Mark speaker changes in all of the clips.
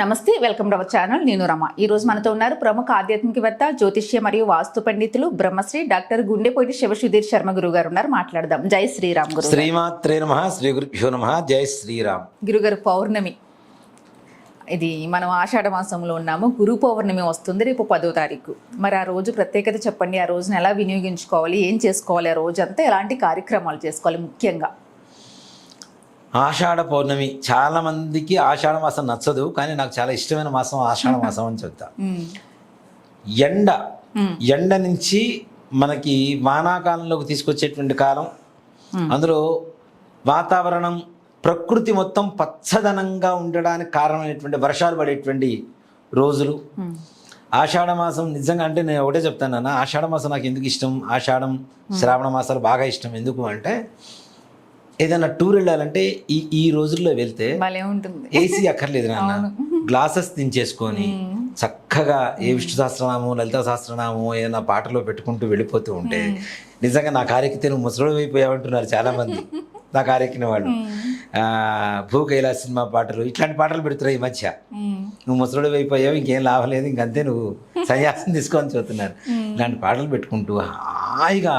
Speaker 1: నమస్తే welcome to our channel. నేను రమ. ఈ రోజు మనతో ఉన్నారు ప్రముఖ ఆధ్యాత్మికవేత్త జ్యోతిష్య మరియు వాస్తు పండితులు బ్రహ్మశ్రీ డాక్టర్ గుండెపోటి శివసుధీర్ శర్మ గురువు గారు ఉన్నారు. మాట్లాడదాం. జై శ్రీరామ్ గురు
Speaker 2: శ్రీమాత్రే నమ శ్రీ గురుభ్యో నమ జై శ్రీరామ్.
Speaker 1: గురుగారు పౌర్ణమి. ఇది మనం ఆషాఢ మాసంలో ఉన్నాము. గురు పౌర్ణమి వస్తుంది రేపు పదో తారీఖు. మరి ఆ రోజు ప్రత్యేకత చెప్పండి. ఆ రోజున ఎలా వినియోగించుకోవాలి? ఏం చేసుకోవాలి? ఆ రోజు అంతా ఎలాంటి కార్యక్రమాలు చేసుకోవాలి ముఖ్యంగా?
Speaker 2: ఆషాఢ పౌర్ణమి. చాలా మందికి ఆషాఢ మాసం నచ్చదు కానీ నాకు చాలా ఇష్టమైన మాసం ఆషాఢ మాసం అని చెప్తా. ఎండ. ఎండ నుంచి మనకి వానాకాలంలోకి తీసుకొచ్చేటువంటి కాలం. అందులో వాతావరణం ప్రకృతి మొత్తం పచ్చదనంగా ఉండడానికి కారణమైనటువంటి వర్షాలు పడేటువంటి రోజులు. ఆషాఢ మాసం నిజంగా అంటే నేను ఒకటే చెప్తాను అన్న ఆషాఢ మాసం నాకు ఎందుకు ఇష్టం? ఆషాఢం శ్రావణ మాసాలు బాగా ఇష్టం. ఎందుకు అంటే ఏదైనా టూర్ వెళ్ళాలంటే ఈ ఈ రోజుల్లో వెళ్తే ఏసీ అక్కర్లేదు నాన్న. గ్లాసెస్ దించేసుకొని చక్కగా ఏ విష్ణు సహస్రనామం లలిత సహస్రనామం ఏదైనా పాటలో పెట్టుకుంటూ వెళ్ళిపోతూ ఉంటే నిజంగా నా కారెక్కితే నువ్వు ముసలి అయిపోయావంటున్నారు చాలా మంది నా కారెక్కిన వాళ్ళు. ఆ, భూ కైలాస్ సినిమా పాటలు ఇట్లాంటి పాటలు పెడుతున్నాయి ఈ మధ్య. నువ్వు ముసలుడు అయిపోయావు ఇంకేం లాభం లేదు ఇంకంతే నువ్వు సన్యాసం తీసుకొని చూస్తున్నారు. ఇలాంటి పాటలు పెట్టుకుంటూ హాయిగా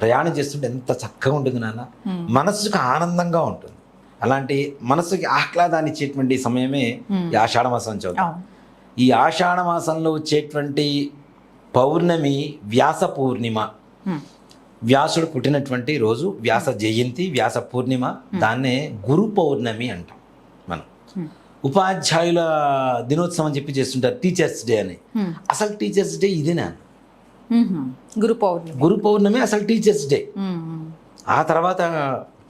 Speaker 2: ప్రయాణం చేస్తుంటే ఎంత చక్కగా ఉంటుంది నాన్న. మనసుకు ఆనందంగా ఉంటుంది. అలాంటి మనసుకి ఆహ్లాదాన్ని ఇచ్చేటువంటి సమయమే ఈ ఆషాఢ మాసం చదువుతాం ఈ ఆషాఢ మాసంలో వచ్చేటువంటి పౌర్ణమి వ్యాస పూర్ణిమ. వ్యాసుడు పుట్టినటువంటి రోజు వ్యాస జయంతి వ్యాస పూర్ణిమ దాన్నే గురు పౌర్ణమి అంటాం మనం. ఉపాధ్యాయుల దినోత్సవం అని చెప్పి చేస్తుంటారు టీచర్స్ డే అని. అసలు టీచర్స్ డే ఇదేనా?
Speaker 1: గురు పౌర్ణమి.
Speaker 2: గురు పౌర్ణమి అసలు టీచర్స్ డే. ఆ తర్వాత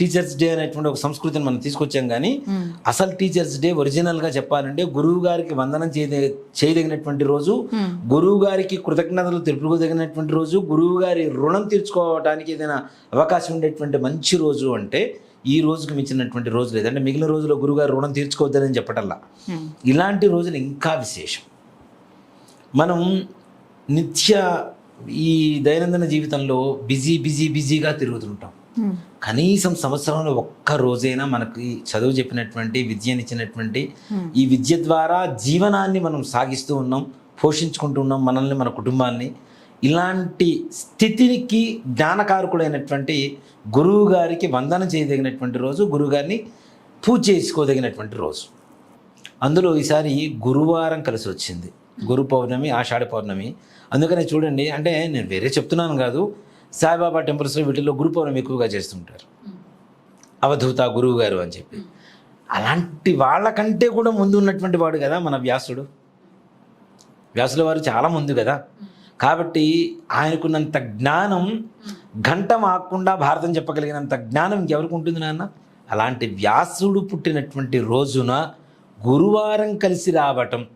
Speaker 2: టీచర్స్ డే అనేటువంటి ఒక సంస్కృతిని మనం తీసుకొచ్చాం కానీ అసలు టీచర్స్ డే ఒరిజినల్గా చెప్పాలంటే గురువు గారికి వందనం చేయద చేయదగినటువంటి రోజు. గురువు గారికి కృతజ్ఞతలు తెలుపుకోదగినటువంటి రోజు గురువు గారి రుణం తీర్చుకోవడానికి ఏదైనా అవకాశం ఉండేటువంటి మంచి రోజు అంటే ఈ రోజుకు మించినటువంటి రోజు లేదంటే మిగిలిన రోజుల్లో గురువుగారు రుణం తీర్చుకోవద్దని చెప్పటల్లా ఇలాంటి రోజులు ఇంకా విశేషం. మనం నిత్య ఈ దైనందిన జీవితంలో బిజీ బిజీ బిజీగా తిరుగుతుంటాం. కనీసం సంవత్సరంలో ఒక్క రోజైనా మనకి చదువు చెప్పినటువంటి విద్యనిచ్చినటువంటి. ఈ విద్య ద్వారా జీవనాన్ని మనం సాగిస్తూ ఉన్నాం పోషించుకుంటూ ఉన్నాం మనల్ని మన కుటుంబాన్ని. ఇలాంటి స్థితికి జ్ఞానకారకుడైనటువంటి గురువు గారికి వందన చేయదగినటువంటి రోజు గురువు గారిని పూజ చేసుకోదగినటువంటి రోజు. అందులో ఈసారి గురువారం కలిసి వచ్చింది. గురు పౌర్ణమి ఆషాఢ పౌర్ణమి. అందుకనే చూడండి అంటే నేను వేరే చెప్తున్నాను కాదు సాయిబాబా టెంపుల్స్లో వీటిల్లో గురు పౌర్ణమి ఎక్కువగా చేస్తుంటారు. అవధూత గురువు గారు అని చెప్పి. అలాంటి వాళ్ళకంటే కూడా ముందు ఉన్నటువంటి వాడు కదా మన వ్యాసుడు. వ్యాసుల వారు చాలా ముందు కదా. కాబట్టి ఆయనకున్నంత జ్ఞానం గంట ఆకుండా భారతం చెప్పగలిగినంత జ్ఞానం ఇంకెవరికి ఉంటుంది నాన్న? అలాంటి వ్యాసుడు పుట్టినటువంటి రోజున గురువారం కలిసి రావటం.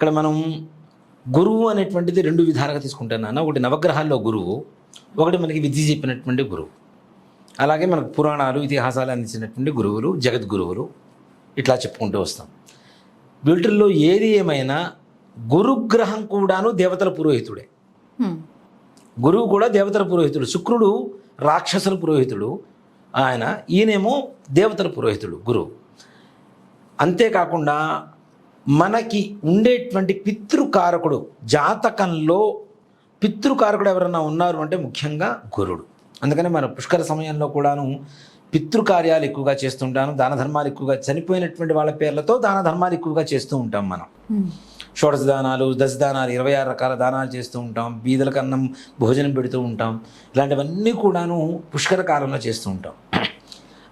Speaker 2: ఇక్కడ మనం గురువు అనేటువంటిది రెండు విధాలుగా తీసుకుంటాను నాన్న. ఒకటి నవగ్రహాల్లో గురువు ఒకటి మనకి విద్య చెప్పినటువంటి గురువు. అలాగే మనకు పురాణాలు ఇతిహాసాలు అందించినటువంటి గురువులు జగద్గురువులు ఇట్లా చెప్పుకుంటూ వస్తాం. వీటిల్లో ఏది ఏమైనా గురుగ్రహం కూడాను దేవతల పురోహితుడే. గురువు కూడా దేవతల పురోహితుడు. శుక్రుడు రాక్షసుల పురోహితుడు. ఆయన ఈయనేమో దేవతల పురోహితుడు గురువు. అంతేకాకుండా మనకి ఉండేటువంటి పితృకారకుడు జాతకంలో పితృకారకుడు ఎవరన్నా ఉన్నారు అంటే ముఖ్యంగా గురుడు. అందుకని మన పుష్కర సమయంలో కూడాను పితృకార్యాలు ఎక్కువగా చేస్తుంటాను దాన ధర్మాలు ఎక్కువగా చనిపోయినటువంటి వాళ్ళ పేర్లతో దాన ధర్మాలు ఎక్కువగా చేస్తూ ఉంటాం మనం. షోడశ దానాలు దశ దానాలు ఇరవై ఆరు రకాల దానాలు చేస్తూ ఉంటాం బీదలకు అన్నం భోజనం పెడుతూ ఉంటాం ఇలాంటివన్నీ కూడాను పుష్కర కాలంలో చేస్తూ ఉంటాం.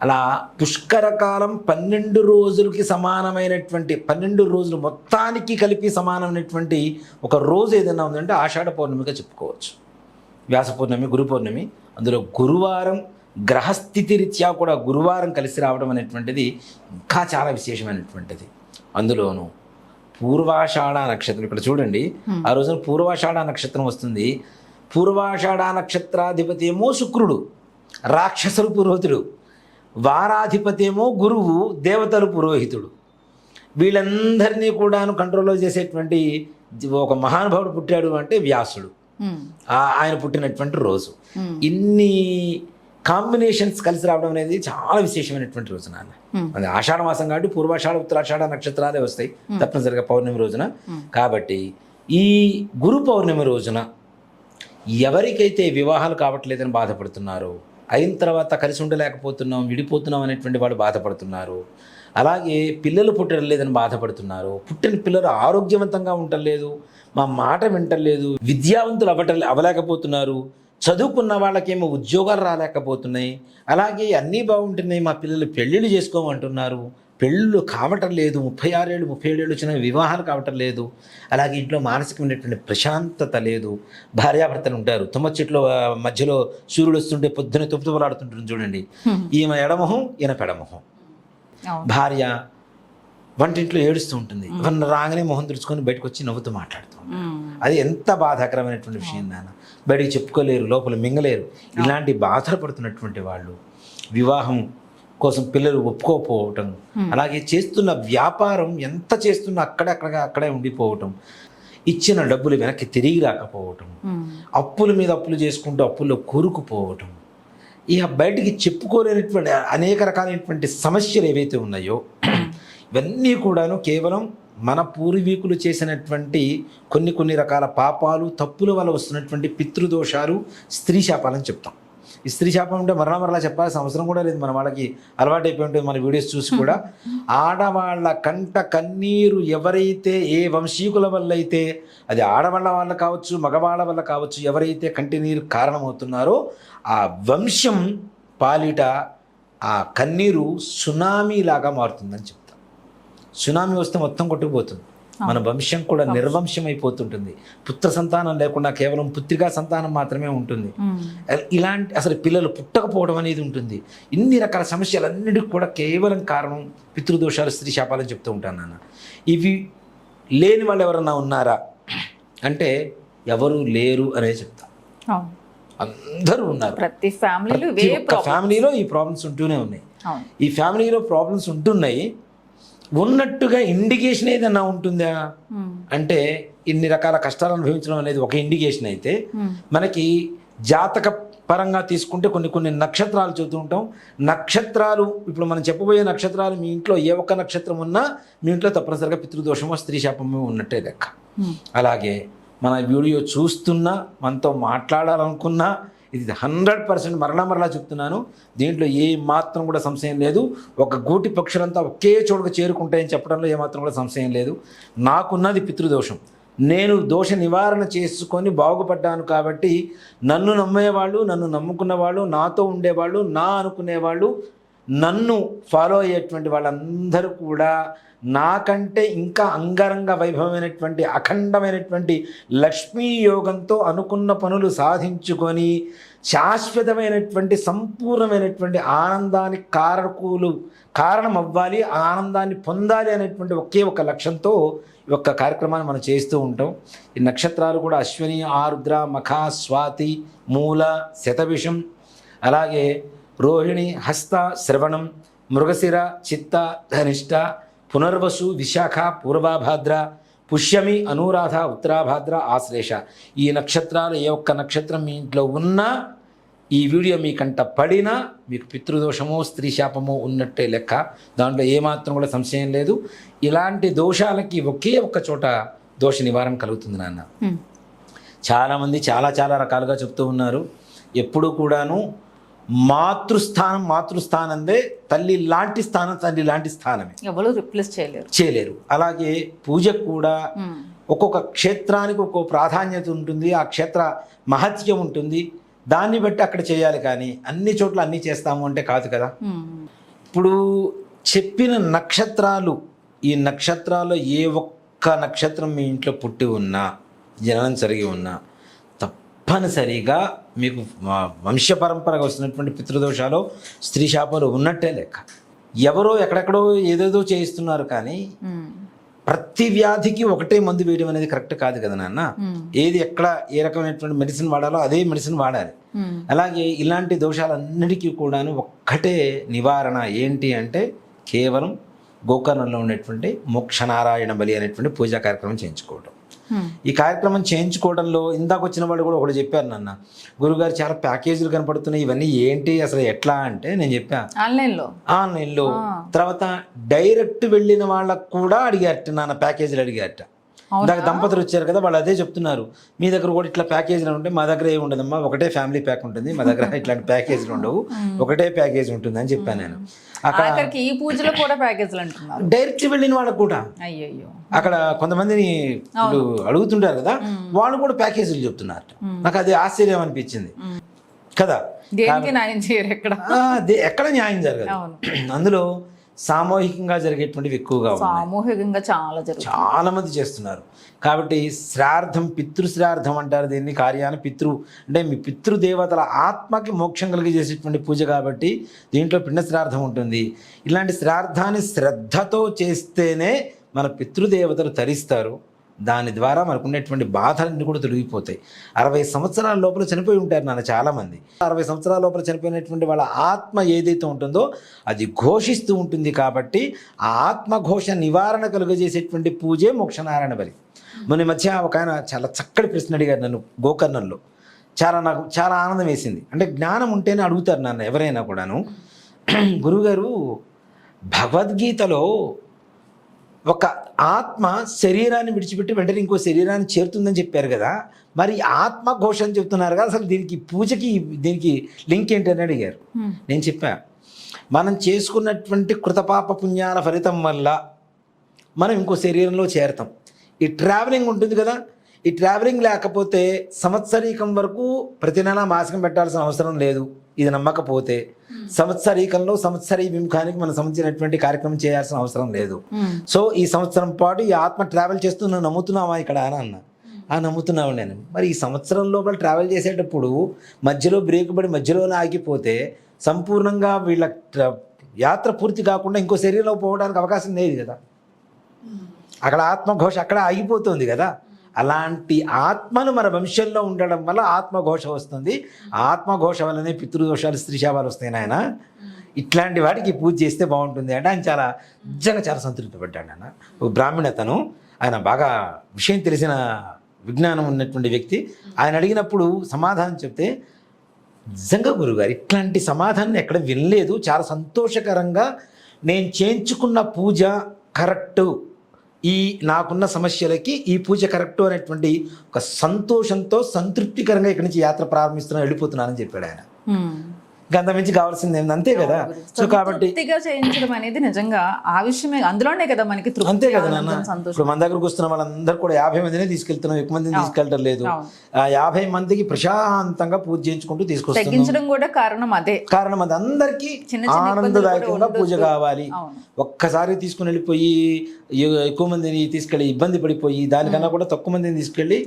Speaker 2: అలా పుష్కర కాలం పన్నెండు రోజులకి సమానమైనటువంటి పన్నెండు రోజులు మొత్తానికి కలిపి సమానమైనటువంటి ఒక రోజు ఏదైనా ఉందంటే ఆషాఢ పౌర్ణమిగా చెప్పుకోవచ్చు. వ్యాస పౌర్ణమి గురు పౌర్ణమి అందులో గురువారం గ్రహస్థితి రీత్యా కూడా గురువారం కలిసి రావడం అనేటువంటిది ఇంకా చాలా విశేషమైనటువంటిది. అందులోనూ పూర్వాషాఢ నక్షత్రం ఇక్కడ చూడండి ఆ రోజున పూర్వాషాఢ నక్షత్రం వస్తుంది. పూర్వాషాఢ నక్షత్రాధిపతి ఏమో శుక్రుడు రాక్షసులు పురోహితుడు వారాధిపతి ఏమో గురువు దేవతలు పురోహితుడు. వీళ్ళందరినీ కూడాను కంట్రోల్లో చేసేటువంటి ఒక మహానుభావుడు పుట్టాడు అంటే వ్యాసుడు. ఆయన పుట్టినటువంటి రోజు. ఇన్ని కాంబినేషన్స్ కలిసి రావడం అనేది చాలా విశేషమైనటువంటి రోజు నాన్న. అది ఆషాఢ మాసం కాబట్టి పూర్వాషాఢ ఉత్తరాషాఢ నక్షత్రాలే వస్తాయి తప్పనిసరిగా పౌర్ణమి రోజున. కాబట్టి ఈ గురు పౌర్ణమి రోజున ఎవరికైతే వివాహాలు కావట్లేదని బాధపడుతున్నారో అయిన తర్వాత కలిసి ఉండలేకపోతున్నాం విడిపోతున్నాం అనేటువంటి వాళ్ళు బాధపడుతున్నారు. అలాగే పిల్లలు పుట్టడం లేదని బాధపడుతున్నారు. పుట్టిన పిల్లలు ఆరోగ్యవంతంగా ఉండలేదు మా మాట వింటలేదు విద్యావంతులు అవ్వట అవ్వలేకపోతున్నారు. చదువుకున్న వాళ్ళకేమో ఉద్యోగాలు రాలేకపోతున్నాయి. అలాగే అన్నీ బాగుంటున్నాయి. మా పిల్లలు పెళ్ళిళ్ళు చేసుకోమంటున్నారు. పెళ్ళు కావటం లేదు. ముప్పై ఆరేళ్ళు ముప్పై ఏడేళ్ళు వచ్చిన వివాహాలు కావటం లేదు. అలాగే ఇంట్లో మానసికమైనటువంటి ప్రశాంతత లేదు. భార్యాభర్తలు ఉంటారు. తుమ్మ చెట్లు మధ్యలో సూర్యుడు వస్తుంటే పొద్దున తుప్పుతులాడుతుంటుంది చూడండి. ఈమె ఎడమొహం ఈయన పెడమొహం. భార్య వంటింట్లో ఏడుస్తూ ఉంటుంది. వన్ రాగానే మొహం తుడుచుకొని బయటకు వచ్చి నవ్వుతూ మాట్లాడుతూ ఉంటుంది.
Speaker 1: మ్మ్.
Speaker 2: అది ఎంత బాధాకరమైనటువంటి విషయం నాన్న. బయటికి చెప్పుకోలేరు లోపల మింగలేరు. ఇలాంటి బాధలు పడుతున్నటువంటి వాళ్ళు వివాహం కోసం పిల్లలు ఒప్పుకోకపోవటం. అలాగే చేస్తున్న వ్యాపారం ఎంత చేస్తున్నా అక్కడక్కడ అక్కడే ఉండిపోవటం. ఇచ్చిన డబ్బులు వెనక్కి తిరిగి రాకపోవటం.
Speaker 1: మ్మ్.
Speaker 2: అప్పుల మీద అప్పులు చేసుకుంటూ అప్పుల్లో కూరుకుపోవటం. ఇక బయటికి చెప్పుకోలేనటువంటి అనేక రకాలైనటువంటి సమస్యలు ఏవైతే ఉన్నాయో ఇవన్నీ కూడాను కేవలం మన పూర్వీకులు చేసినటువంటి కొన్ని కొన్ని రకాల పాపాలు తప్పుల వల్ల వస్తున్నటువంటి పితృదోషాలు స్త్రీ శాపాలని చెప్తాం. ఇస్త్రీ స్త్రీ శాపం అంటే మరణ మరలా చెప్పాల్సిన అవసరం కూడా లేదు. మన వాళ్ళకి అలవాటు అయిపోయి ఉంటుంది మన వీడియోస్ చూసి కూడా. ఆడవాళ్ళ కంట కన్నీరు ఎవరైతే ఏ వంశీకుల వల్ల అయితే అది ఆడవాళ్ళ వల్ల కావచ్చు మగవాళ్ళ వల్ల కావచ్చు ఎవరైతే కంటి నీరు కారణమవుతున్నారో ఆ వంశం పాలిట ఆ కన్నీరు సునామీ లాగా మారుతుందని చెప్తాం. సునామీ వస్తే మొత్తం కొట్టుకుపోతుంది. మన వంశం కూడా నిర్వంశం అయిపోతుంటుంది పుత్ర సంతానం లేకుండా కేవలం పుత్రికా సంతానం మాత్రమే ఉంటుంది. ఇలాంటి అసలు పిల్లలు పుట్టకపోవడం అనేది ఉంటుంది. ఇన్ని రకాల సమస్యలన్నిటికి కూడా కేవలం కారణం పితృదోషాలు స్త్రీ శాపాలని చెప్తూ ఉంటాను నాన్న. ఇవి లేని వాళ్ళు ఎవరన్నా ఉన్నారా? అంటే ఎవరు లేరు అనే చెప్తా. అందరూ ఉన్నారు.
Speaker 1: ప్రతి ఫ్యామిలీలో
Speaker 2: ఫ్యామిలీలో ఈ ప్రాబ్లమ్స్ ఉంటూనే ఉన్నాయి. ఈ ఫ్యామిలీలో ప్రాబ్లమ్స్ ఉంటున్నాయి. ఉన్నట్టుగా ఇండికేషన్ ఏదన్నా ఉంటుందా. అంటే ఇన్ని రకాల కష్టాలు అనుభవించడం అనేది ఒక ఇండికేషన్ అయితే. మనకి జాతక పరంగా తీసుకుంటే కొన్ని కొన్ని నక్షత్రాలు చూస్తూ ఉంటాం నక్షత్రాలు ఇప్పుడు మనం చెప్పబోయే నక్షత్రాలు మీ ఇంట్లో ఏ ఒక్క నక్షత్రం ఉన్నా మీ ఇంట్లో తప్పనిసరిగా పితృదోషమో స్త్రీ శాపమో ఉన్నట్టే లెక్క. అలాగే మన వీడియో చూస్తున్నా మనతో మాట్లాడాలనుకున్నా ఇది హండ్రెడ్ పర్సెంట్ మరలా మరలా చెప్తున్నాను. దీంట్లో ఏ మాత్రం కూడా సంశయం లేదు. ఒక గూటి పక్షులంతా ఒకే చోటుకు చేరుకుంటాయని చెప్పడంలో ఏమాత్రం కూడా సంశయం లేదు. నాకున్నది పితృదోషం. నేను దోష నివారణ చేసుకొని బాగుపడ్డాను కాబట్టి నన్ను నమ్మేవాళ్ళు నన్ను నమ్ముకున్న వాళ్ళు నాతో ఉండేవాళ్ళు నా అనుకునేవాళ్ళు నన్ను ఫాలో అయ్యేటువంటి వాళ్ళందరూ కూడా నాకంటే ఇంకా అంగరంగ వైభవమైనటువంటి అఖండమైనటువంటి లక్ష్మీ యోగంతో అనుకున్న పనులు సాధించుకొని శాశ్వతమైనటువంటి సంపూర్ణమైనటువంటి ఆనందానికి కారకులు కారణం అవ్వాలి ఆనందాన్ని పొందాలి అనేటువంటి ఒకే ఒక లక్ష్యంతో ఈ యొక్క కార్యక్రమాన్ని మనం చేస్తూ ఉంటాం. ఈ నక్షత్రాలు కూడా అశ్విని ఆరుద్ర మఖ స్వాతి మూల శతభిషం. అలాగే రోహిణి హస్త శ్రవణం మృగశిర చిత్త ధనిష్ట పునర్వసు విశాఖ పూర్వాభాద్ర పుష్యమి అనురాధ ఉత్తరాభాద్ర ఆశ్లేష. ఈ నక్షత్రాలు ఏ ఒక్క నక్షత్రం మీ ఇంట్లో ఉన్నా ఈ వీడియో మీకంట పడినా మీకు పితృదోషమో స్త్రీ శాపమో ఉన్నట్టే లెక్క. దాంట్లో ఏమాత్రం కూడా సంశయం లేదు. ఇలాంటి దోషాలకి ఒకే ఒక్క చోట దోష నివారణ కలుగుతుంది నాన్న. చాలామంది చాలా చాలా రకాలుగా చెప్తూ ఉన్నారు. ఎప్పుడు కూడాను మాతృస్థానం మాతృస్థానందే తల్లి లాంటి స్థానం తల్లి లాంటి స్థానమే.
Speaker 1: ఎవరు రిప్లేస్ చేయలేరు.
Speaker 2: చేయలేరు. అలాగే పూజకు కూడా. ఒక్కొక్క క్షేత్రానికి ఒక్కో ప్రాధాన్యత ఉంటుంది ఆ క్షేత్ర మహత్యం ఉంటుంది. దాన్ని బట్టి అక్కడ చేయాలి కానీ అన్ని చోట్ల అన్నీ చేస్తాము అంటే కాదు కదా. ఇప్పుడు చెప్పిన నక్షత్రాలు ఈ నక్షత్రాల్లో ఏ ఒక్క నక్షత్రం మీ ఇంట్లో పుట్టి ఉన్నా జననం జరిగి ఉన్నా తప్పనిసరిగా మీకు వ- వంశ పరంపరగా వస్తున్నటువంటి పితృదోషాలు స్త్రీ శాపాలు ఉన్నట్టే లెక్క ఎవరో ఎక్కడెక్కడో ఏదేదో చేయిస్తున్నారు కానీ. ప్రతి వ్యాధికి ఒకటే మందు వేయడం అనేది కరెక్ట్ కాదు కదా నాన్న. ఏది ఎక్కడ ఏ రకమైనటువంటి మెడిసిన్ వాడాలో అదే మెడిసిన్ వాడాలి. అలాగే ఇలాంటి దోషాలన్నిటికీ కూడాను ఒక్కటే నివారణ ఏంటి అంటే కేవలం గోకర్ణంలో ఉండేటువంటి మోక్షనారాయణ బలి అనేటువంటి పూజా కార్యక్రమం చేయించుకోవడం ఈ కార్యక్రమం చేయించుకోవడంలో ఇందాక వచ్చిన వాళ్ళు కూడా ఒకటి చెప్పారు నాన్న. గురుగారు చాలా ప్యాకేజీలు కనపడుతున్నాయి. ఇవన్నీ ఏంటి? అసలు ఎట్లా అంటే నేను చెప్పా.
Speaker 1: ఆన్లైన్లో.
Speaker 2: ఆన్లైన్లో. తర్వాత డైరెక్ట్ వెళ్ళిన వాళ్ళకు కూడా అడిగారట నాన్న ప్యాకేజీలు అడిగారట. ఇందాక దంపతులు వచ్చారు కదా వాళ్ళు అదే చెప్తున్నారు. మీ దగ్గర కూడా ఇట్లా ప్యాకేజీలు ఉంటే మా దగ్గర ఏమి ఉండదమ్మా ఒకటే ఫ్యామిలీ ప్యాక్ ఉంటుంది మా దగ్గర ఇట్లాంటి ప్యాకేజీలు ఉండవు ఒకటే ప్యాకేజ్ ఉంటుంది అని చెప్పాను నేను. అక్కడ
Speaker 1: ఈ పూజలో కూడా ప్యాకేజీలు అంటున్నారు.
Speaker 2: డైరెక్ట్ వెళ్ళిన వాళ్ళకు కూడా.
Speaker 1: అయ్యయ్యో.
Speaker 2: అక్కడ కొంతమందిని ఇప్పుడు అడుగుతుంటారు కదా వాళ్ళు కూడా ప్యాకేజీలు చెప్తున్నారు నాకు అది ఆశ్చర్యం అనిపించింది. కదా?
Speaker 1: దేనికి న్యాయం చేయరు ఎక్కడ?
Speaker 2: న్యాయం జరగదు. అందులో సామూహికంగా జరిగేటువంటివి ఎక్కువగా
Speaker 1: సామూహికంగా చాలా జరుగుతుంది
Speaker 2: చాలా మంది చేస్తున్నారు. కాబట్టి శ్రార్థం పితృశ్రార్థం అంటారు దీన్ని కార్యాన్ని. పితృ అంటే మీ పితృదేవతల ఆత్మకి మోక్షం కలిగజేసేటువంటి పూజ కాబట్టి దీంట్లో పిండ శ్రార్థం ఉంటుంది. ఇలాంటి శ్రార్థాన్ని శ్రద్ధతో చేస్తేనే మన పితృదేవతలు తరిస్తారు. దాని ద్వారా మనకు ఉండేటువంటి బాధలన్నీ కూడా తొలగిపోతాయి. అరవై సంవత్సరాల లోపల చనిపోయి ఉంటారు నాన్న చాలామంది. అరవై సంవత్సరాల లోపల చనిపోయినటువంటి వాళ్ళ ఆత్మ ఏదైతే ఉంటుందో అది ఘోషిస్తూ ఉంటుంది కాబట్టి ఆ ఆత్మఘోష నివారణ కలుగజేసేటువంటి పూజే మోక్షనారాయణ బలి. మొన్న ఈ మధ్య ఒక ఆయన చాలా చక్కటి ప్రశ్న అడిగారు నన్ను గోకర్ణంలో. చాలా నాకు చాలా ఆనందం వేసింది. అంటే జ్ఞానం ఉంటేనే అడుగుతారు నన్ను ఎవరైనా కూడాను. గురుగారు భగవద్గీతలో ఒక ఆత్మ శరీరాన్ని విడిచిపెట్టి వెంటనే ఇంకో శరీరాన్ని చేరుతుందని చెప్పారు కదా మరి ఆత్మ ఘోష అని చెప్తున్నారు కదా అసలు దీనికి పూజకి దీనికి లింక్ ఏంటని అడిగారు. నేను చెప్పా మనం చేసుకున్నటువంటి కృతపాప పుణ్యాల ఫలితం వల్ల మనం ఇంకో శరీరంలో చేరతాం ఈ ట్రావెలింగ్ ఉంటుంది కదా ఈ ట్రావెలింగ్ లేకపోతే సంవత్సరీకం వరకు ప్రతి నెల మాసికం పెట్టాల్సిన అవసరం లేదు. ఇది నమ్మకపోతే సంవత్సరీకంలో సంవత్సరీ విముఖానికి మనం సంబంధించినటువంటి కార్యక్రమం చేయాల్సిన అవసరం లేదు.
Speaker 1: Hmm.
Speaker 2: సో ఈ సంవత్సరం పాటు ఈ ఆత్మ ట్రావెల్ చేస్తూ నువ్వు నమ్ముతున్నావా ఇక్కడ అని అన్న. ఆ నమ్ముతున్నావు నేను. మరి ఈ సంవత్సరం లోపల ట్రావెల్ చేసేటప్పుడు మధ్యలో బ్రేక్ పడి మధ్యలోనే ఆగిపోతే సంపూర్ణంగా వీళ్ళ ట్ర- యాత్ర పూర్తి కాకుండా ఇంకో శరీరంలో పోవడానికి అవకాశం లేదు కదా. అక్కడ ఆత్మఘోష అక్కడ ఆగిపోతుంది కదా. అలాంటి ఆత్మను మన వంశంలో ఉండడం వల్ల ఆత్మఘోష వస్తుంది. ఆత్మఘోష వల్లనే పితృదోషాలు స్త్రీశాపాలు వస్తాయి నాయన. ఇట్లాంటి వాటికి పూజ చేస్తే బాగుంటుంది అంటే ఆయన చాలా నిజంగా చాలా సంతృప్తిపడ్డాడు ఆయన ఒక బ్రాహ్మణతను ఆయన బాగా విషయం తెలిసిన విజ్ఞానం ఉన్నటువంటి వ్యక్తి. ఆయన అడిగినప్పుడు సమాధానం చెప్తే నిజంగా గురుగారు ఇట్లాంటి సమాధానం ఎక్కడ వినలేదు. చాలా సంతోషకరంగా నేను చేయించుకున్న పూజ కరెక్టు. ఈ నాకున్న సమస్యలకి ఈ పూజ కరెక్టు అనేటువంటి ఒక సంతోషంతో సంతృప్తికరంగా ఇక్కడి నుంచి యాత్ర ప్రారంభిస్తున్నా వెళ్ళిపోతున్నానని చెప్పాడు ఆయన. ఇంకా అంతమించి కావాల్సింది ఏంది? అంతే కదా? సో కాబట్టి
Speaker 1: చేయించడం అనేది నిజంగా ఆ విషయమే. అందులోనే కదా మనకి
Speaker 2: అంతే కదా నాన్న. ఇప్పుడు మన దగ్గరకు వస్తున్న వాళ్ళందరూ కూడా యాభై మందినే తీసుకెళ్తున్నాం. ఎక్కువ మందిని తీసుకెళ్ళటం లేదు. ఆ యాభై మందికి ప్రశాంతంగా పూజ చేయించుకుంటూ
Speaker 1: తగ్గించడం కూడా కారణం అదే.
Speaker 2: కారణం అది. అందరికీ ఆనందదాయకంగా పూజ. కావాలి. ఒక్కసారి తీసుకుని వెళ్ళిపోయి ఎక్కువ మందిని తీసుకెళ్ళి ఇబ్బంది పడిపోయి దానికన్నా కూడా తక్కువ మందిని తీసుకెళ్ళి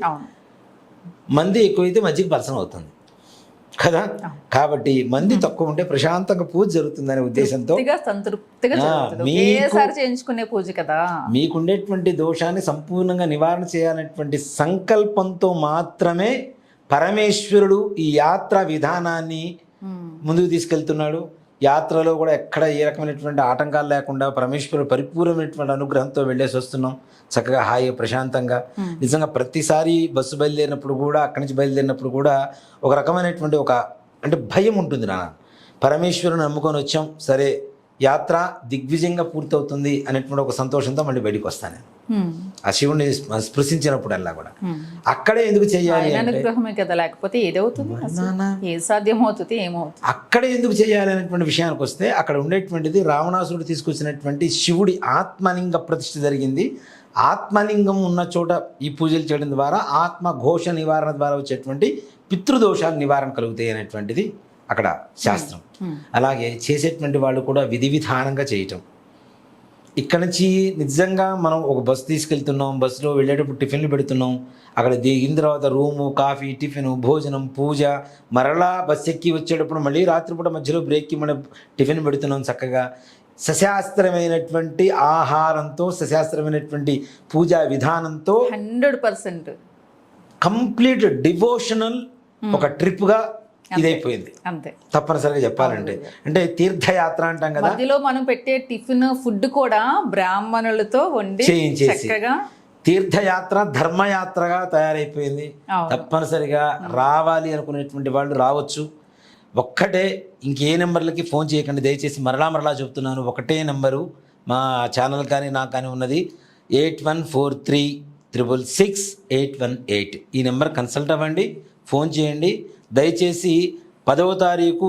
Speaker 2: మంది ఎక్కువైతే మధ్యకి పర్సన్ అవుతుంది కదా? కాబట్టి మంది తక్కువ ఉంటే ప్రశాంతంగా పూజ జరుగుతుందనే ఉద్దేశంతో
Speaker 1: చేయించుకునే పూజ కదా.
Speaker 2: మీకుండేటువంటి దోషాన్ని సంపూర్ణంగా నివారణ చేయాలనేటువంటి సంకల్పంతో మాత్రమే పరమేశ్వరుడు ఈ యాత్ర విధానాన్ని. ముందుకు తీసుకెళ్తున్నాడు. యాత్రలో కూడా ఎక్కడ ఏ రకమైనటువంటి ఆటంకాలు లేకుండా పరమేశ్వరుడు పరిపూర్ణమైనటువంటి అనుగ్రహంతో వెళ్ళేసి వస్తున్నాం. చక్కగా హాయిగా ప్రశాంతంగా. నిజంగా ప్రతిసారి బస్సు బయలుదేరినప్పుడు కూడా అక్కడి నుంచి బయలుదేరినప్పుడు కూడా ఒక రకమైనటువంటి ఒక అంటే భయం ఉంటుంది నాన్న. పరమేశ్వరుని నమ్ముకొని వచ్చాం సరే యాత్ర దిగ్విజయంగా పూర్తవుతుంది అనేటువంటి ఒక సంతోషంతో మళ్ళీ బయటికి వస్తాను నేను. ఆ శివుణ్ణి స్పృశించినప్పుడల్లా కూడా. అక్కడే ఎందుకు చేయాలి
Speaker 1: అనుగ్రహమే కదా లేకపోతే ఏదవుతుంది? ఏది సాధ్యమవుతుంది ఏమవుతుంది?
Speaker 2: అక్కడే ఎందుకు చేయాలి అనేటువంటి విషయానికి వస్తే అక్కడ ఉండేటువంటిది రావణాసురుడు తీసుకొచ్చినటువంటి శివుడి ఆత్మలింగ ప్రతిష్ఠ జరిగింది. ఆత్మలింగం ఉన్న చోట ఈ పూజలు చేయడం ద్వారా ఆత్మ ఘోష నివారణ ద్వారా వచ్చేటువంటి పితృదోషాల నివారణ కలుగుతాయి అనేటువంటిది అక్కడ శాస్త్రం.
Speaker 1: Hmm.
Speaker 2: అలాగే చేసేటువంటి వాళ్ళు కూడా విధి విధానంగా చేయటం. ఇక్కడ నుంచి నిజంగా మనం ఒక బస్సు తీసుకెళ్తున్నాం బస్సులో వెళ్ళేటప్పుడు టిఫిన్లు పెడుతున్నాం. అక్కడ దిగిన తర్వాత రూము కాఫీ టిఫిన్ భోజనం పూజ మరలా బస్సు ఎక్కి వచ్చేటప్పుడు మళ్ళీ రాత్రిపూట మధ్యలో బ్రేక్కి మనం టిఫిన్ పెడుతున్నాం చక్కగా. సశాస్త్రమైనటువంటి ఆహారంతో సశాస్త్రమైనటువంటి పూజా విధానంతో
Speaker 1: హండ్రెడ్ పర్సెంట్.
Speaker 2: కంప్లీట్ డివోషనల్ ఒక ట్రిప్గా ఇదైపోయింది.
Speaker 1: అంతే.
Speaker 2: తప్పనిసరిగా చెప్పాలంటే. అంటే తీర్థయాత్ర అంటాం కదా.
Speaker 1: మధ్యలో మనం పెట్టే టిఫిన్ ఫుడ్ కూడా బ్రాహ్మణులతో వండి
Speaker 2: చేయించేసి.
Speaker 1: చక్కగా
Speaker 2: తీర్థయాత్ర ధర్మయాత్రగా తయారైపోయింది. తప్పనిసరిగా రావాలి అనుకునేటువంటి వాళ్ళు రావచ్చు. ఒక్కటే ఇంకే నెంబర్లకి ఫోన్ చేయకండి దయచేసి మరలా మరలా చెప్తున్నాను. ఒకటే నెంబరు మా ఛానల్ కానీ నాకు కానీ ఉన్నది. Eight one four three triple six eight one eight. ఈ నెంబర్ కన్సల్ట్ అవ్వండి ఫోన్ చేయండి. దయచేసి పదవ తారీఖు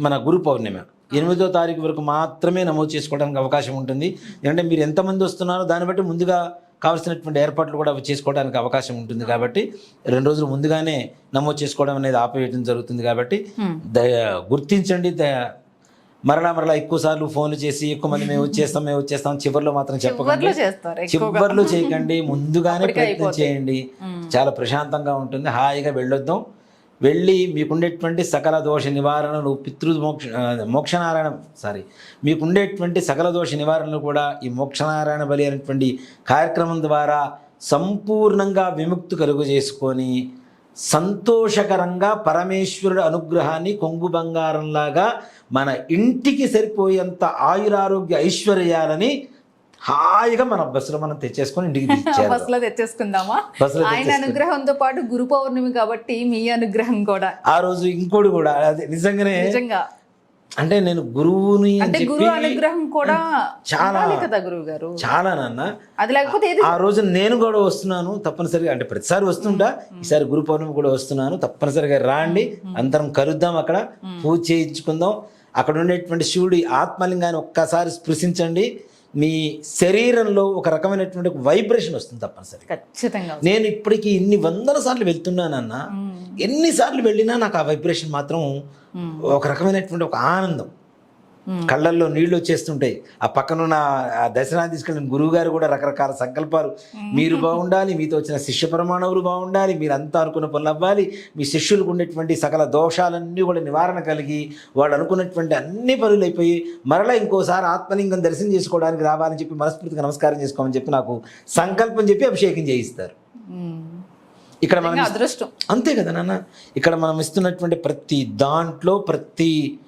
Speaker 2: మన గురు పౌర్ణిమ ఎనిమిదో తారీఖు వరకు మాత్రమే నమోదు చేసుకోవడానికి అవకాశం ఉంటుంది. ఎందుకంటే మీరు ఎంతమంది వస్తున్నారో దాన్ని బట్టి ముందుగా కావాల్సినటువంటి ఏర్పాట్లు కూడా చేసుకోవడానికి అవకాశం ఉంటుంది కాబట్టి రెండు రోజులు ముందుగానే నమోదు చేసుకోవడం అనేది ఆపేయడం జరుగుతుంది కాబట్టి దయ గుర్తించండి మరలా మరలా ఎక్కువ సార్లు ఫోన్లు చేసి ఎక్కువ మంది మేము వచ్చేస్తాం మేము వచ్చేస్తాం చివరిలో మాత్రం చెప్పకండి.
Speaker 1: చివర్లో చేస్తారు ఎక్కువగా.
Speaker 2: చివర్లు చేయకండి. ముందుగానే ప్రయత్నం. చేయండి. చాలా ప్రశాంతంగా ఉంటుంది. హాయిగా వెళ్ళొద్దాం. వెళ్ళి మీకుండేటువంటి సకల దోష నివారణలు పితృ మోక్ష మోక్షనారాయణ సారీ మీకుండేటువంటి సకల దోష నివారణలు కూడా ఈ మోక్షనారాయణ బలి అనేటువంటి కార్యక్రమం ద్వారా సంపూర్ణంగా విముక్తి కలుగు చేసుకొని సంతోషకరంగా పరమేశ్వరుడు అనుగ్రహాన్ని కొంగు బంగారంలాగా మన ఇంటికి సరిపోయేంత ఆయురారోగ్య ఐశ్వర్యాలని హాయిగా మన బస్సులో మనం తెచ్చేసుకొని ఇంటికి
Speaker 1: బస్సులో తెచ్చేసుకుందామా? ఆయన అనుగ్రహంతో పాటు గురు పౌర్ణమి కాబట్టి మీ అనుగ్రహం కూడా.
Speaker 2: ఆ రోజు ఇంకోటి కూడా అది నిజంగానే
Speaker 1: నిజంగా.
Speaker 2: అంటే నేను గురువుని
Speaker 1: అంటే గురు అనుగ్రహం కూడా
Speaker 2: చాలా-
Speaker 1: కదా గురువు గారు
Speaker 2: చాలా నాన్న.
Speaker 1: అది లేకపోతే
Speaker 2: ఆ రోజు నేను కూడా వస్తున్నాను తప్పనిసరిగా అంటే ప్రతిసారి వస్తుంటా. ఈసారి గురు పౌర్ణమి కూడా వస్తున్నాను తప్పనిసరిగా రాండి. అందరం కలుద్దాం అక్కడ పూజ చేయించుకుందాం. అక్కడ ఉండేటువంటి శివుడి ఆత్మలింగాన్ని ఒక్కసారి స్పృశించండి. మీ శరీరంలో ఒక రకమైనటువంటి వైబ్రేషన్ వస్తుంది తప్పనిసరి
Speaker 1: ఖచ్చితంగా
Speaker 2: నేను ఇప్పటికి ఇన్ని వందల సార్లు వెళ్తున్నానన్న ఎన్నిసార్లు వెళ్ళినా నాకు ఆ వైబ్రేషన్ మాత్రం ఒక రకమైనటువంటి ఒక ఆనందం. కళ్ళల్లో నీళ్ళు వచ్చేస్తుంటాయి. ఆ పక్కన ఉన్న ఆ దర్శనాన్ని తీసుకెళ్ళిన గురువు గారు కూడా రకరకాల సంకల్పాలు. మీరు బాగుండాలి మీతో వచ్చిన శిష్య ప్రమాణములు బాగుండాలి మీరు అంతా అనుకున్న పనులు అవ్వాలి. మీ శిష్యులకు ఉండేటువంటి సకల దోషాలన్నీ కూడా నివారణ కలిగి వాళ్ళు అనుకున్నటువంటి అన్ని పనులు అయిపోయి మరలా ఇంకోసారి ఆత్మలింగం దర్శనం చేసుకోవడానికి రావాలని చెప్పి మనస్ఫూర్తిగా నమస్కారం చేసుకోమని చెప్పి నాకు సంకల్పం చెప్పి అభిషేకం చేయిస్తారు. ఇక్కడ మనం
Speaker 1: అదృష్టం.
Speaker 2: అంతే కదా నాన్న. ఇక్కడ మనం ఇస్తున్నటువంటి ప్రతి దాంట్లో ప్రతి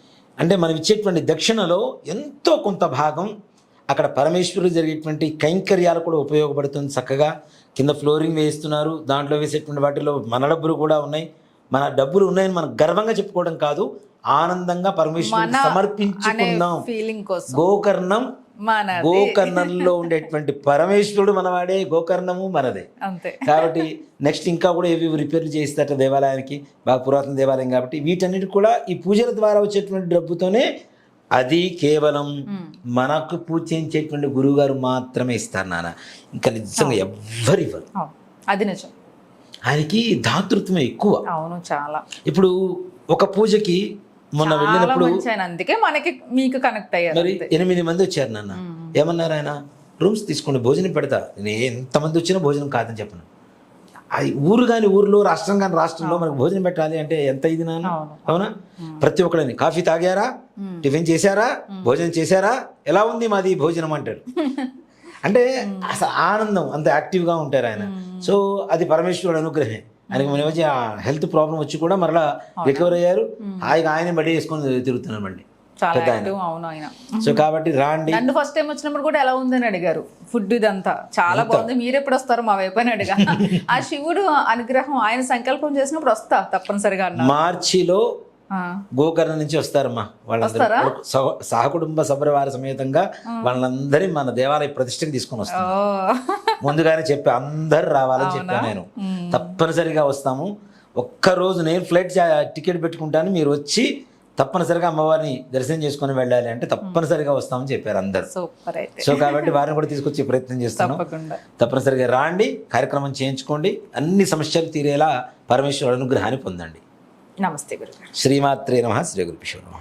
Speaker 2: అంటే మనం ఇచ్చేటువంటి దక్షిణలో ఎంతో కొంత భాగం అక్కడ పరమేశ్వరుడు జరిగేటువంటి కైంకర్యాలు కూడా ఉపయోగపడుతుంది చక్కగా. కింద ఫ్లోరింగ్ వేస్తున్నారు దాంట్లో వేసేటువంటి వాటిలో మన డబ్బులు కూడా ఉన్నాయి. మన డబ్బులు ఉన్నాయని మనం గర్వంగా చెప్పుకోవడం కాదు. ఆనందంగా పరమేశ్వరుడు సమర్పించుకుందాం. గోకర్ణం గోకర్ణంలో ఉండేటువంటి పరమేశ్వరుడు మనవాడే గోకర్ణము మనదే.
Speaker 1: అంతే.
Speaker 2: కాబట్టి నెక్స్ట్ ఇంకా కూడా ఏవి రిపేర్లు చేయిస్తారట దేవాలయానికి బాగా పురాతన దేవాలయం కాబట్టి వీటన్నిటి కూడా ఈ పూజల ద్వారా వచ్చేటువంటి డబ్బుతోనే అది కేవలం మనకు పూజ చేయించేటువంటి గురువు గారు మాత్రమే ఇస్తారు నాన్న. ఇంకా నిజంగా ఎవ్వరు ఇవ్వరు.
Speaker 1: అవును. అది నిజం.
Speaker 2: ఆయనకి దాతృత్వమే ఎక్కువ.
Speaker 1: అవును చాలా.
Speaker 2: ఇప్పుడు ఒక పూజకి మొన్న వెళ్ళినప్పుడు
Speaker 1: అందుకే మనకి మీకు కనెక్ట్ అయ్యారు
Speaker 2: మరి ఎనిమిది మంది వచ్చారు నాన్న. ఏమన్నారు ఆయన? రూమ్స్ తీసుకోండి భోజనం పెడతా. నేను ఎంతమంది వచ్చినా భోజనం కాదని చెప్పను. అది ఊరు కాని ఊర్లో రాష్ట్రం కాని రాష్ట్రంలో మనకు భోజనం పెట్టాలి అంటే ఎంత ఇది నాన్న?
Speaker 1: అవును.
Speaker 2: ప్రతి ఒక్కరిని కాఫీ తాగారా? టిఫిన్ చేశారా? భోజనం చేశారా? ఎలా ఉంది మాది భోజనం? అంటారు. అంటే అసలు ఆనందం అంత యాక్టివ్గా ఉంటారు ఆయన. సో అది పరమేశ్వరుడు అనుగ్రహమే ఆయనకి మన మధ్య హెల్త్ ప్రాబ్లం వచ్చి కూడా మరలా రికవర్ అయ్యారు. హాయిగా ఆయన బడి వేసుకొని తిరుగుతున్నారు ఆయన.
Speaker 1: అవును ఆయన.
Speaker 2: సో కాబట్టి రాండి.
Speaker 1: నన్ను ఫస్ట్ టైం వచ్చినప్పుడు కూడా ఎలా ఉందని అడిగారు. ఫుడ్ ఇదంతా చాలా బాగుంది. మీరు ఎప్పుడు వస్తారు మా వైపు అని అడిగా. ఆ శివుడు అనుగ్రహం ఆయన సంకల్పం చేసినప్పుడు వస్తా తప్పనిసరిగా
Speaker 2: మార్చిలో
Speaker 1: ఆ,
Speaker 2: గోకర్ణ నుంచి వస్తారమ్మా. వాళ్ళందరూ సహ- సహకుటుంబ సపరివార సమేతంగా వాళ్ళందరి మన దేవాలయ ప్రతిష్టకి తీసుకొని వస్తాం. ముందుగానే చెప్పి అందరు రావాలని చెప్పాను నేను. తప్పనిసరిగా వస్తాము. ఒక్కరోజు నేను ఫ్లైట్ టికెట్ పెట్టుకుంటాను. మీరు వచ్చి తప్పనిసరిగా అమ్మవారిని దర్శనం చేసుకొని వెళ్ళాలి అంటే తప్పనిసరిగా వస్తామని చెప్పారు అందరు. సో కాబట్టి వారిని కూడా తీసుకొచ్చే ప్రయత్నం
Speaker 1: తప్పకుండా.
Speaker 2: తప్పనిసరిగా రాండి కార్యక్రమం చేయించుకోండి. అన్ని సమస్యలు తీరేలా పరమేశ్వరుడు అనుగ్రహాన్ని పొందండి.
Speaker 1: నమస్తే గురుగారు.
Speaker 2: శ్రీమాత్రే నమ శ్రీ గురుపిషో నమ.